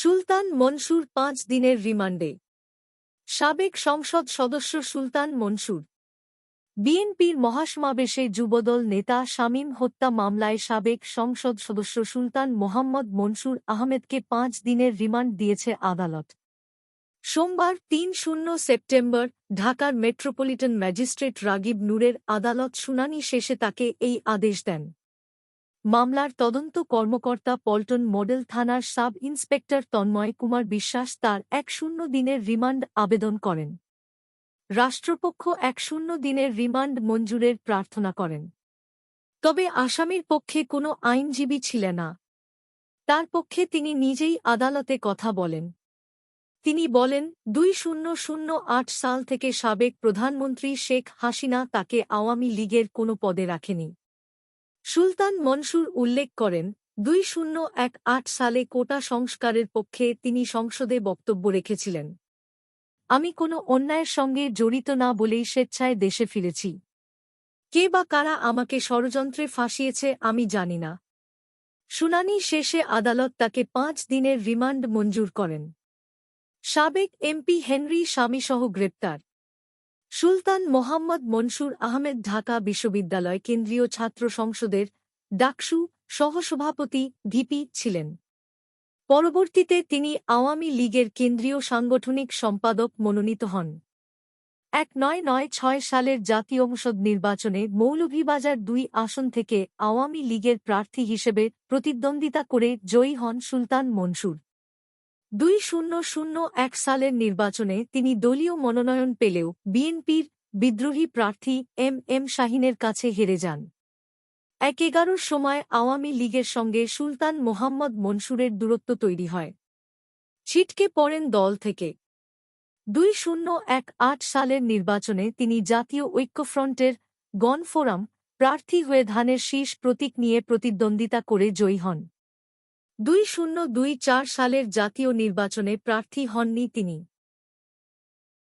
সুলতান মনসুর পাঁচ দিনের রিমান্ডে। সাবেক সংসদ সদস্য সুলতান মনসুর। বিএনপির মহাসমাবেশে যুবদল নেতা শামীম হত্যা মামলায় সাবেক সংসদ সদস্য সুলতান মোহাম্মদ মনসুর আহমেদকে পাঁচ দিনের রিমান্ড দিয়েছে আদালত। সোমবার তিন শূন্য সেপ্টেম্বর ঢাকার মেট্রোপলিটন ম্যাজিস্ট্রেট রাগিব নূরের আদালত শুনানি শেষে তাকে এই আদেশ দেন। মামলার তদন্ত কর্মকর্তা পল্টন মডেল থানার সাব ইন্সপেক্টর তন্ময় কুমার বিশ্বাস তার এক শূন্য দিনের রিমান্ড আবেদন করেন। রাষ্ট্রপক্ষ এক শূন্য দিনের রিমান্ড মঞ্জুরের প্রার্থনা করেন। তবে আসামির পক্ষে কোনো আইনজীবী ছিলেন না। তার পক্ষে তিনি নিজেই আদালতে কথা বলেন। তিনি বলেন, দুই শূন্য শূন্য আট সাল থেকে সাবেক প্রধানমন্ত্রী শেখ হাসিনা তাকে আওয়ামী লীগের কোনো পদে রাখেনি। সুলতান মনসুর উল্লেখ করেন, দুই শূন্য এক আট সালে কোটা সংস্কারের পক্ষে তিনি সংসদে বক্তব্য রেখেছিলেন। আমি কোনো অন্যায়ের সঙ্গে জড়িত না বলেই স্বেচ্ছায় দেশে ফিরেছি। কে বা কারা আমাকে ষড়যন্ত্রে ফাঁসিয়েছে আমি জানি না। শুনানি শেষে আদালত তাকে পাঁচ দিনের রিমান্ড মঞ্জুর করেন। সাবেক এমপি হেনরি স্বামীসহ গ্রেপ্তার। সুলতান মোহাম্মদ মনসুর আহমেদ ঢাকা বিশ্ববিদ্যালয় কেন্দ্রীয় ছাত্র সংসদের ডাকসু সহসভাপতি ভিপি ছিলেন। পরবর্তীতে তিনি আওয়ামী লীগের কেন্দ্রীয় সাংগঠনিক সম্পাদক মনোনীত হন। এক নয় নয় ছয় সালের জাতীয় সংসদ নির্বাচনে মৌলভীবাজার দুই আসন থেকে আওয়ামী লীগের প্রার্থী হিসেবে প্রতিদ্বন্দ্বিতা করে জয়ী হন সুলতান মনসুর। দুই শূন্য শূন্য এক সালের নির্বাচনে তিনি দলীয় মনোনয়ন পেলেও বিএনপির বিদ্রোহী প্রার্থী এম এম শাহিনের কাছে হেরে যান। এক এগারোর সময় আওয়ামী লীগের সঙ্গে সুলতান মোহাম্মদ মনসুরের দূরত্ব তৈরি হয়। ছিটকে পড়েন দল থেকে। দুই শূন্য এক আট সালের নির্বাচনে তিনি জাতীয় ঐক্যফ্রন্টের গণফোরাম প্রার্থী হয়ে ধানের শীষ প্রতীক নিয়ে প্রতিদ্বন্দ্বিতা করে জয়ী হন। দুই শূন্য দুই চার সালের জাতীয় নির্বাচনে প্রার্থী হননি তিনি।